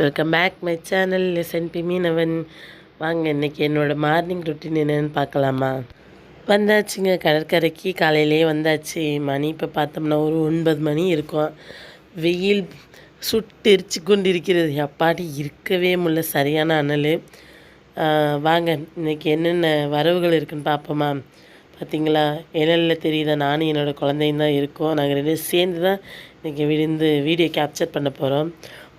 Welcome back my channel SNP Meenavan வாங்க இன்றைக்கி என்னோடய மார்னிங் ரொட்டீன் என்னென்னு பார்க்கலாமா? வந்தாச்சுங்க கடற்கரைக்கு காலையிலே வந்தாச்சு. மணி இப்போ பார்த்தோம்னா ஒரு ஒன்பது மணி இருக்கும். வெயில் சுட்டெரிச்சு கொண்டு இருக்கிறது அப்பாடி இருக்கவே முடியல. சரியான அனல். வாங்க இன்றைக்கி என்னென்ன வரவுகள் இருக்குன்னு பார்ப்போமா? பார்த்தீங்களா இலையில் தெரியுதா? நானும் என்னோடய குழந்தையும் தான் இருக்கோம். நாங்கள் ரெண்டு சேர்ந்து தான் இன்றைக்கி விழுந்து வீடியோ கேப்சர் பண்ண போகிறோம்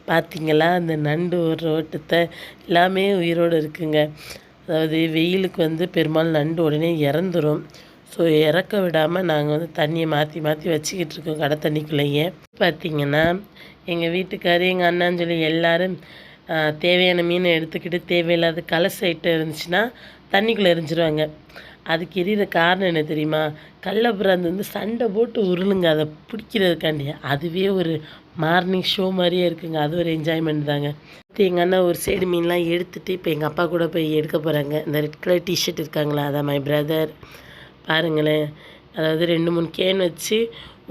பார்த்திங்களா அந்த நண்டு ஒரு ஓட்டத்தை எல்லாமே உயிரோடு இருக்குங்க. அதாவது வெயிலுக்கு வந்து பெரும்பாலும் நண்டு உடனே இறந்துரும். ஸோ இறக்க விடாமல் நாங்கள் வந்து தண்ணியை மாற்றி மாற்றி வச்சுக்கிட்டு இருக்கோம் கடை தண்ணிக்குள்ளேயே. பார்த்தீங்கன்னா எங்கள் வீட்டுக்காரு எங்கள் அண்ணான்னு சொல்லி எல்லோரும் தேவையான மீனை எடுத்துக்கிட்டு தேவையில்லாத கலர் ஐட்டம் இருந்துச்சுன்னா தண்ணிக்குள்ளே எரிஞ்சிருவாங்க. அதுக்கு எரியிற காரணம் என்ன தெரியுமா? கள்ளப்புறாந்து வந்து சண்டை போட்டு உருளுங்க. அதை பிடிக்கிறதுக்காண்டி. அதுவே ஒரு மார்னிங் ஷோ மாதிரியே இருக்குங்க. அது ஒரு என்ஜாய்மெண்ட் தாங்க. எங்கள் அண்ணா ஒரு சைடு மீன்லாம் எடுத்துகிட்டு இப்போ எங்கள் அப்பா கூட போய் எடுக்க போகிறாங்க இந்த ரெட் கலர் டிஷர்ட் இருக்காங்களா அதான் மை பிரதர் பாருங்களேன். அதாவது ரெண்டு மூணு கேன் வச்சு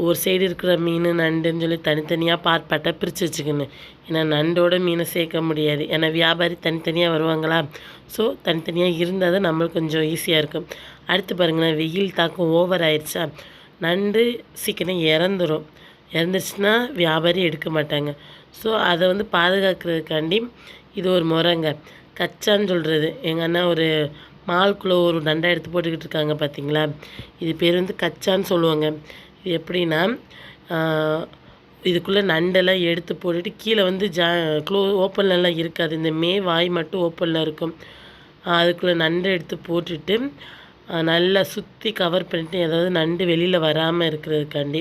ஒரு சைடு இருக்கிற மீன் நண்டுன்னு சொல்லி தனித்தனியாக பார்ட் பார்ட்டாக பிரித்து வச்சுக்கணும். ஏன்னா நண்டோட மீனை சேர்க்க முடியாது. ஏன்னா வியாபாரி தனித்தனியாக வருவாங்களா? ஸோ தனித்தனியாக இருந்தால் தான் நம்மளுக்கு கொஞ்சம் ஈஸியாக இருக்கும். அடுத்து பாருங்களேன் வெயில் தாக்கம் ஓவர் ஆயிடுச்சா நண்டு சீக்கிரம் இறந்துடும் இறந்துருச்சுன்னா வியாபாரி எடுக்க மாட்டாங்க. ஸோ அதை வந்து பாதுகாக்கிறதுக்காண்டி இது ஒரு முறைங்க. கச்சான்னு சொல்கிறது எங்கள் அண்ணா ஒரு மால்குள்ளே ஒரு நண்டை எடுத்து போட்டுக்கிட்டு இருக்காங்க பார்த்தீங்களா இது பேர் வந்து கச்சான்னு சொல்லுவாங்க. இது எப்படின்னா இதுக்குள்ளே நண்டெல்லாம் எடுத்து போட்டுட்டு கீழே வந்து ஜா க்ளோ ஓப்பன்லலாம் இருக்காது. இந்த மே வாய் மட்டும் ஓப்பனில் இருக்கும். அதுக்குள்ளே நண்டை எடுத்து போட்டுட்டு நல்லா சுற்றி கவர் பண்ணிவிட்டு ஏதாவது நண்டு வெளியில் வராமல் இருக்கிறதுக்காண்டி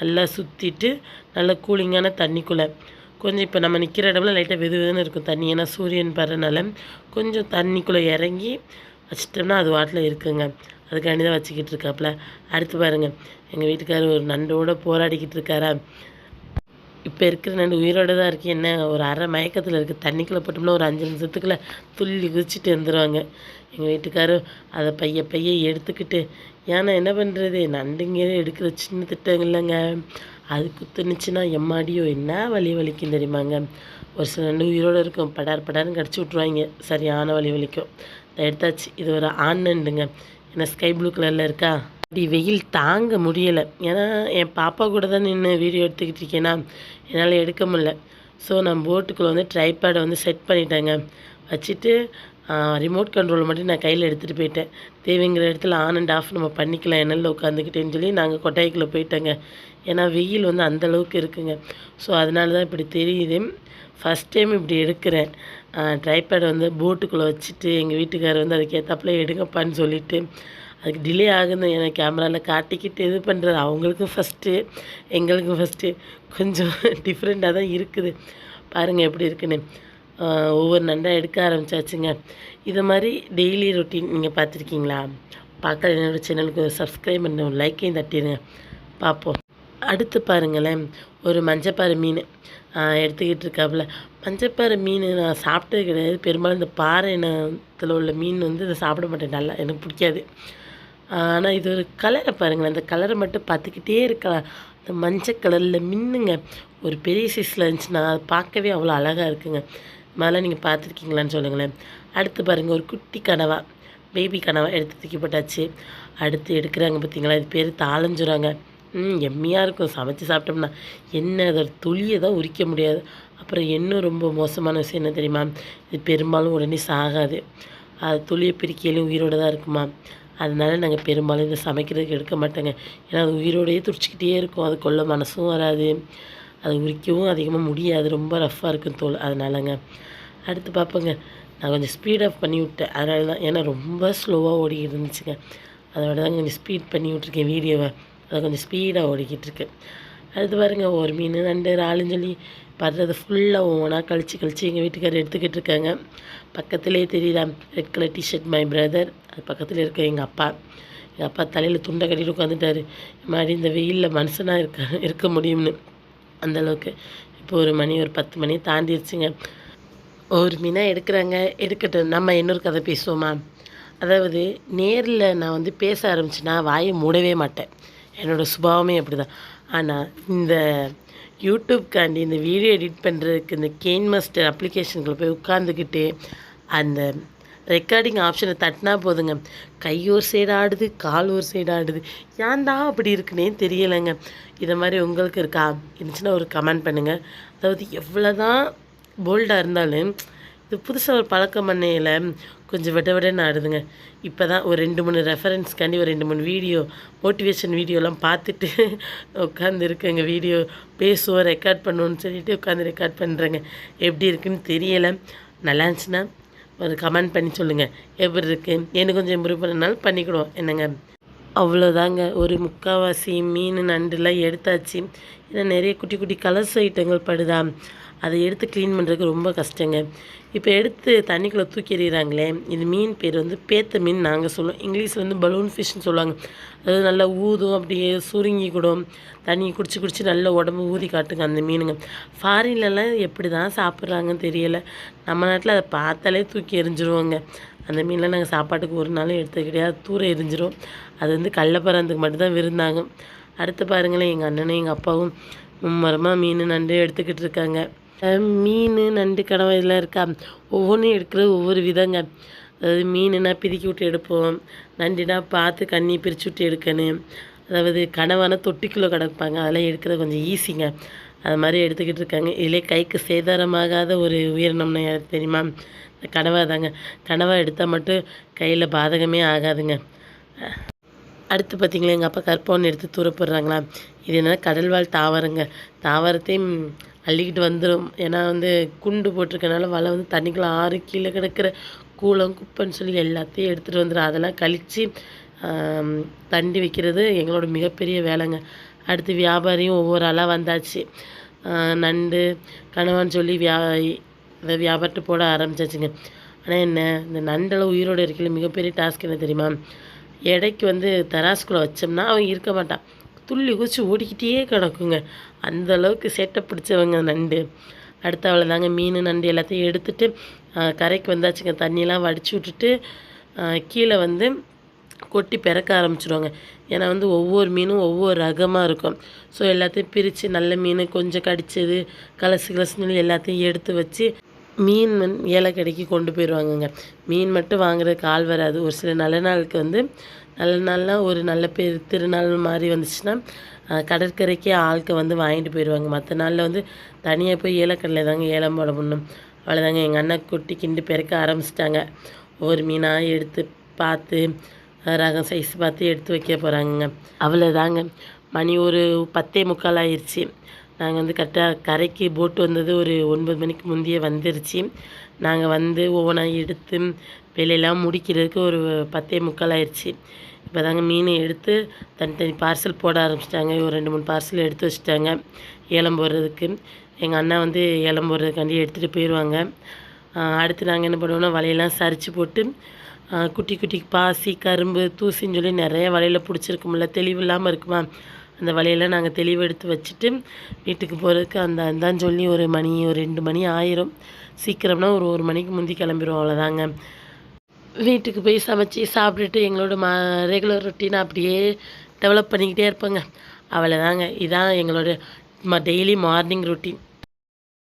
நல்லா சுற்றிட்டு நல்லா கூலிங்கான தண்ணிக்குள்ளே. கொஞ்சம் இப்போ நம்ம நிற்கிற இடம்ல லைட்டாக வெது வெதுன்னு இருக்கும் தண்ணி. ஏன்னா சூரியன் படுறனால கொஞ்சம் தண்ணிக்குள்ளே இறங்கி வச்சிட்டோம்னா அது வாட்டில் இருக்குங்க. அதுக்காண்டி தான் வச்சுக்கிட்டு இருக்காப்புல அடுத்து பாருங்கள் எங்கள் வீட்டுக்காரர் ஒரு நண்டோடு போராடிக்கிட்டு இருக்காரா? இப்போ இருக்கிற நண்டு உயிரோடு தான் இருக்கேன் என்ன ஒரு அரை மயக்கத்தில் இருக்குது தண்ணிக்குள்ளே போட்டோம்னா ஒரு அஞ்சு நிமிஷத்துக்குள்ளே துள்ளி குதிச்சுட்டு வந்துடுவாங்க எங்கள் வீட்டுக்காரரும் அதை பைய பைய எடுத்துக்கிட்டு ஏன்னா என்ன பண்ணுறது நண்டுங்க எடுக்கிற சின்ன திட்டம் இல்லைங்க. அது குத்துனுச்சுன்னா எம்மாடியோ என்ன வலி வலிக்கும் தெரியுமாங்க? ஒரு சில நண்டு உயிரோடு இருக்கும். படார் படார்னு கடிச்சு விட்ருவாங்க சரியான வலி வலிக்கும். எடுத்தாச்சு. இது ஒரு ஆண் நண்டுங்க. ஏன்னா ஸ்கை ப்ளூ கலரில் இருக்கா? அப்படி வெயில் தாங்க முடியலை. ஏன்னா என் பாப்பா கூட தான் நின்று வீடியோ எடுத்துக்கிட்டு இருக்கேன்னா என்னால் எடுக்க முடில ஸோ நான் போட்டுக்குள்ளே வந்து ட்ரைபேடை வந்து செட் பண்ணிட்டேங்க. வச்சுட்டு ரிமோட் கண்ட்ரோல் மட்டும் நான் கையில் எடுத்துகிட்டு போயிட்டேன். தேவைங்கிற இடத்துல ஆன் அண்ட் ஆஃப் நம்ம பண்ணிக்கலாம் என்னெல்ல உட்காந்துக்கிட்டேன்னு சொல்லி நாங்கள் கொட்டாய்க்குள்ளே போயிட்டேங்க. ஏன்னா வெயில் வந்து அந்தளவுக்கு இருக்குங்க. ஸோ அதனால தான் இப்படி தெரியுது. ஃபஸ்ட் டைம் இப்படி எடுக்கிறேன். ட்ரைபேடை வந்து போட்டுக்குள்ளே வச்சுட்டு எங்கள் வீட்டுக்காரர் வந்து அதுக்கேற்றப்பில் எடுங்கப்பான்னு சொல்லிவிட்டு அதுக்கு டிலே ஆகுது. எனக்கு கேமராவில் காட்டிக்கிட்டு இது பண்ணுறது அவங்களுக்கும் ஃபஸ்ட்டு எங்களுக்கும் ஃபஸ்ட்டு கொஞ்சம் டிஃப்ரெண்ட்டாக தான் இருக்குது. பாருங்கள் எப்படி இருக்குன்னு. ஒவ்வொரு நண்டாக எடுக்க ஆரம்பிச்சாச்சுங்க. இது மாதிரி டெய்லி ரொட்டீன் நீங்கள் பார்த்துருக்கீங்களா? பார்க்க என்னோடய சேனலுக்கு சப்ஸ்கிரைப் பண்ண லைக்கையும் தட்டிடுங்க பார்ப்போம். அடுத்து பாருங்களேன். ஒரு மஞ்சப்பாறை மீன் எடுத்துக்கிட்டு இருக்காப்புல. மஞ்சப்பாறை மீன் நான் சாப்பிட்டது கிடையாது. பெரும்பாலும் இந்த பாறை இனத்தில் உள்ள மீன் வந்து இதை சாப்பிட மாட்டேன். நல்லா எனக்கு பிடிக்காது. ஆனால் இது ஒரு கலரை பாருங்களேன். அந்த கலரை மட்டும் பார்த்துக்கிட்டே இருக்கலாம். அந்த மஞ்சள் கலரில் மின்னுங்க. ஒரு பெரிய சைஸில் இருந்துச்சுன்னா அது பார்க்கவே அவ்வளோ அழகாக இருக்குங்க. மேலே நீங்கள் பார்த்துருக்கீங்களான்னு சொல்லுங்களேன். அடுத்து பாருங்கள் ஒரு குட்டி கனவா. பேபி கனவா எடுத்து தூக்கி போட்டாச்சு. அடுத்து எடுக்கிறாங்க பார்த்தீங்களா? இது பேர் தாளஞ்சுறாங்க. ம் எம்மியாக இருக்கும். சமைச்சு சாப்பிட்டோம்னா என்ன அதோட துளியை தான் உரிக்க முடியாது. அப்புறம் இன்னும் ரொம்ப மோசமான விஷயம் என்ன தெரியுமா? இது பெரும்பாலும் உடனே சாகாது. அது துளியை பிரிக்கையிலும் உயிரோடு தான் இருக்குமா? அதனால் நாங்கள் பெரும்பாலும் இதை சமைக்கிறதுக்கு எடுக்க மாட்டோங்க. ஏன்னா அது உயிரோடையே துடிச்சிக்கிட்டே இருக்கும். அது கொள்ள மனசும் வராது. அது உரிக்கவும் அதிகமாக முடியாது. ரொம்ப ரஃப்பாக இருக்கும் தோல். அதனாலங்க. அடுத்து பார்ப்போங்க நான் கொஞ்சம் ஸ்பீட் ஆஃப் பண்ணி விட்டேன். அதனால தான். ஏன்னா ரொம்ப ஸ்லோவாக ஓடிக்கிட்டு இருந்துச்சுங்க. அதோட தான் கொஞ்சம் ஸ்பீட் பண்ணி விட்ருக்கேன் வீடியோவை. அதை கொஞ்சம் ஸ்பீடாக ஓடிக்கிட்டு இருக்கு. அடுத்து பாருங்கள் ஒரு மீன் ரெண்டு இறாலுன்னு சொல்லி படுறது ஃபுல்லாக ஒவ்வொன்றா கழிச்சு கழிச்சு எங்கள் வீட்டுக்காரர் எடுத்துக்கிட்டு இருக்காங்க. பக்கத்துலேயே தெரியுதா red colour T-shirt my brother அது பக்கத்தில் இருக்க எங்கள் அப்பா. எங்கள் அப்பா தலையில் துண்டை கட்டிட்டு உட்காந்துட்டாரு மாதிரி இந்த வெயிலில் மனுஷனாக இருக்க இருக்க முடியும்னு. அந்தளவுக்கு இப்போ ஒரு மணி ஒரு பத்து மணி தாண்டிடுச்சுங்க ஒரு மீனாக எடுக்கிறாங்க. எடுக்கட்டும் நம்ம இன்னொரு கதை பேசுவோமா? அதாவது நேரில் நான் வந்து பேச ஆரம்பிச்சுன்னா வாயை மூடவே மாட்டேன். என்னோடய சுபாவமே அப்படி தான் ஆனால் இந்த யூடியூப்காண்டி இந்த வீடியோ எடிட் பண்ணுறதுக்கு இந்த கேன் மாஸ்டர் அப்ளிகேஷனுக்குள்ள போய் உட்காந்துக்கிட்டு அந்த ரெக்கார்டிங் ஆப்ஷனை தட்டினா போதுங்க. கை ஒரு சைடு ஆடுது கால் ஒரு சைடு ஆடுது. ஏன் தான் அப்படி இருக்குன்னே தெரியலைங்க. இதை மாதிரி உங்களுக்கு இருக்கா? இருந்துச்சுன்னா ஒரு கமெண்ட் பண்ணுங்கள் அதாவது எவ்வளோ தான் போல்டாக இருந்தாலும் இது புதுசாக ஒரு பழக்கம் பண்ணையில் கொஞ்சம் விட விடன்னு ஆடுதுங்க. இப்போ தான் ஒரு ரெண்டு மூணு ரெஃபரன்ஸ்க்காண்டி ஒரு ரெண்டு மூணு வீடியோ மோட்டிவேஷன் வீடியோலாம் பார்த்துட்டு உட்காந்துருக்கேங்க வீடியோ பேசுவோம் ரெக்கார்ட் பண்ணுவோன்னு சொல்லிட்டு உட்காந்து ரெக்கார்ட் பண்ணுறேங்க எப்படி இருக்குன்னு தெரியலை. நல்லா இருந்துச்சுன்னா ஒரு கமெண்ட் பண்ணி சொல்லுங்கள் எப்படி இருக்குது எனக்கு கொஞ்சம் இம்ப்ரூவ் பண்ணனாலும் பண்ணிக்கிடுவோம். என்னங்க? அவ்வளோதாங்க ஒரு முக்கால்வாசி மீன் நண்டுலாம் எடுத்தாச்சு. ஏன்னா நிறைய குட்டி குட்டி கலர்ஸ் ஐட்டங்கள் படுதா. அதை எடுத்து க்ளீன் பண்ணுறதுக்கு ரொம்ப கஷ்டங்க. இப்போ எடுத்து தண்ணிக்குள்ளே தூக்கி எறிகிறாங்களே இது மீன் பேர் வந்து பேத்த மீன் நாங்கள் சொல்லுவோம். இங்கிலீஷில் வந்து பலூன் ஃபிஷ்னு சொல்லுவாங்க. அதாவது நல்லா ஊதும் அப்படியே சுருங்கி கூடும். தண்ணி குடிச்சு குடிச்சு நல்ல உடம்பு ஊதி காட்டுங்க அந்த மீனுங்க. ஃபாரின்லலாம் எப்படி தான் சாப்பிட்றாங்கன்னு தெரியலை. நம்ம நாட்டில் அதை பார்த்தாலே தூக்கி எறிஞ்சிருவோங்க. அந்த மீன்லாம் நாங்கள் சாப்பாட்டுக்கு ஒரு நாளும் எடுத்து கிடையாது. தூர எரிஞ்சிரும் அது வந்து கள்ளப்பறந்துக்கு மட்டும்தான் விருந்தாங்க அடுத்து பாருங்களேன் எங்கள் அண்ணனும் எங்கள் அப்பாவும் மும்மரமாக மீன் நண்டு எடுத்துக்கிட்டு இருக்காங்க. மீன் நண்டு கனவு இதெல்லாம் இருக்கா? ஒவ்வொன்றும் எடுக்கிற ஒவ்வொரு விதங்க. அதாவது மீனுனா பிதுக்கி விட்டு எடுப்போம். நண்டுனா பார்த்து கண்ணி பிரித்து விட்டு எடுக்கணும். அதாவது கனவான தொட்டிக்குள்ளே கிடப்பாங்க. அதெல்லாம் எடுக்கிறது கொஞ்சம் ஈஸிங்க. அது மாதிரி எடுத்துக்கிட்டு இருக்காங்க. இதிலே கைக்கு சேதாரமாகாத ஒரு உயிரினம்னா யாருக்கு தெரியுமா? இந்த கனவா தாங்க. கனவா எடுத்தால் மட்டும் கையில் பாதகமே ஆகாதுங்க. அடுத்து பார்த்தீங்களா எங்கள் அப்பா கற்போன்னு எடுத்து தூர போடுறாங்களா இது என்ன கடல்வாழ் தாவரங்க. தாவரத்தையும் அள்ளிக்கிட்டு வந்துடும் ஏன்னா வந்து குண்டு போட்டிருக்கனால வலை வந்து தண்ணிக்குள்ளே ஆறு கீழே கிடக்கிற கூளம் குப்பைன்னு சொல்லி எல்லாத்தையும் எடுத்துகிட்டு வந்துடும் அதெல்லாம் கழித்து தண்டி வைக்கிறது எங்களோட மிகப்பெரிய வேலைங்க. அடுத்து வியாபாரியும் ஒவ்வொரு ஆளாக வந்தாச்சு. நண்டு கணவான்னு சொல்லி வியா இதை வியாபாரத்தை போட ஆரம்பிச்சாச்சுங்க. ஆனால் என்ன இந்த நண்டெல்லாம் உயிரோடு இருக்கையில் மிகப்பெரிய டாஸ்க் என்ன தெரியுமா? எடைக்கு வந்து தராசுக்குள்ளே வச்சோம்னா அவன் இருக்க மாட்டான். துள்ளி குச்சி ஓடிக்கிட்டே கிடக்குங்க. அந்த அளவுக்கு சேட்டை பிடிச்சவங்க நண்டு. அடுத்து அவ்வளோதாங்க மீன் நண்டு எல்லாத்தையும் எடுத்துட்டு கரைக்கு வந்தாச்சுங்க. தண்ணியெலாம் வடிச்சு விட்டுட்டு கீழே வந்து கொட்டி பிறக்க ஆரம்பிச்சிடுவாங்க ஏன்னா வந்து ஒவ்வொரு மீனும் ஒவ்வொரு ரகமாக இருக்கும். ஸோ எல்லாத்தையும் பிரித்து நல்ல மீன் கொஞ்சம் கடிச்சது கலசு கலசுன்னு எல்லாத்தையும் எடுத்து வச்சு மீன் ஏலக்கடைக்கு கடைக்கு கொண்டு போயிடுவாங்கங்க. மீன் மட்டும் வாங்குறதுக்கு ஆள் வராது. ஒரு சில நல்ல நாளுக்கு வந்து நல்ல நாள்லாம் ஒரு நல்ல பேர் திருநாள் மாதிரி வந்துச்சுன்னா கடற்கரைக்கே ஆளுக்கு வந்து வாங்கிட்டு போயிடுவாங்க மற்ற நாளில் வந்து தனியாக போய் ஏலக்கடலை தாங்க ஏலம் போட முடியும். அவ்வளோதாங்க எங்கள் அண்ணா குட்டி கிண்டு பிறக்க ஆரம்பிச்சிட்டாங்க. ஒவ்வொரு மீனாக எடுத்து பார்த்து ரகம் சைஸ் பார்த்து எடுத்து வைக்க போகிறாங்கங்க அவ்வளோதாங்க மணி ஒரு பத்தே முக்கால் ஆயிடுச்சு நாங்கள் வந்து கரெக்டாக கரைக்கு போட்டு வந்தது ஒரு ஒன்பது மணிக்கு முந்தைய வந்துருச்சு. நாங்கள் வந்து ஒவ்வொன்றா எடுத்து வேலையெல்லாம் முடிக்கிறதுக்கு ஒரு பத்தே முக்கால் ஆயிடுச்சு இப்போ தாங்க மீனை எடுத்து தனித்தனி பார்சல் போட ஆரம்பிச்சிட்டாங்க. ஒரு ரெண்டு மூணு பார்சல் எடுத்து வச்சுட்டாங்க. ஏலம் போடுறதுக்கு. எங்கள் அண்ணா வந்து ஏலம் போடுறதுக்காண்டி எடுத்துகிட்டு போயிடுவாங்க அடுத்து நாங்கள் என்ன பண்ணுவோம்னா வலையெல்லாம் சரிச்சு போட்டு குட்டி குட்டி பாசி கரும்பு தூசின்னு சொல்லி நிறைய வலையில் பிடிச்சிருக்கும்ல தெளிவு இல்லாமல் இருக்குமா? அந்த வலையெல்லாம் நாங்கள் தெளிவு எடுத்து வச்சுட்டு வீட்டுக்கு போகிறதுக்கு அந்த அந்தான் சொல்லி ஒரு மணி ஒரு ரெண்டு மணி ஆயிரும். சீக்கிரம்னா ஒரு ஒரு மணிக்கு முந்தி கிளம்பிடுவோம் அவ்வளோதாங்க வீட்டுக்கு போய் சமைச்சு சாப்பிட்டுட்டு எங்களோட மா ரெகுலர் ரொட்டீனை அப்படியே டெவலப் பண்ணிக்கிட்டே இருப்போங்க. அவ்வளோதாங்க இதான் எங்களோட ம டெய்லி மார்னிங் ரொட்டீன்